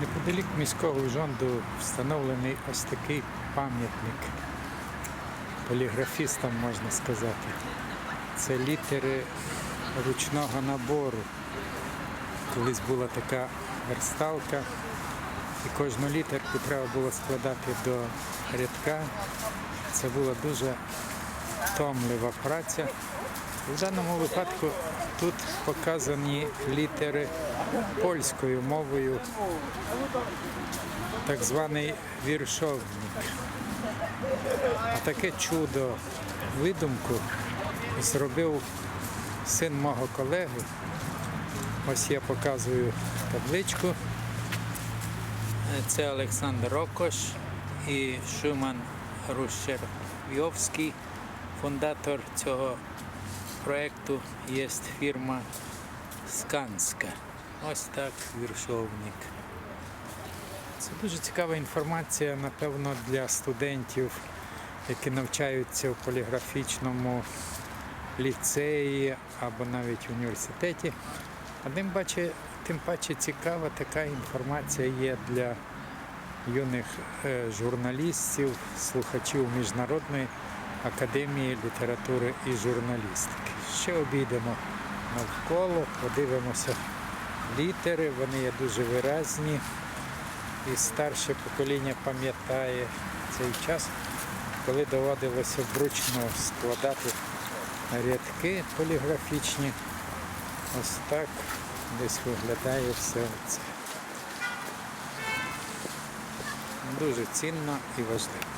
Неподалік міського жонду встановлений ось такий пам'ятник поліграфістам, можна сказати. Це літери ручного набору. Колись була така версталка, і кожну літерку треба було складати до рядка. Це була дуже втомлива праця. В даному випадку тут показані літери польською мовою, так званий віршовник. А таке чудо видумку зробив син мого колеги. Ось я показую табличку. Це Олександр Рокош і Шуман Рущервйовський, фундатор цього проєкту є фірма Сканська. Ось так віршовник. Це дуже цікава інформація, напевно, для студентів, які навчаються в поліграфічному ліцеї або навіть в університеті. А тим паче, тим паче цікава така інформація є для юних е, журналістів, слухачів Міжнародної академії літератури і журналістики. Ще обійдемо навколо, подивимося літери, вони є дуже виразні. І старше покоління пам'ятає цей час, коли доводилося вручну складати рядки поліграфічні. Ось так десь виглядає все це. Дуже цінно і важливо.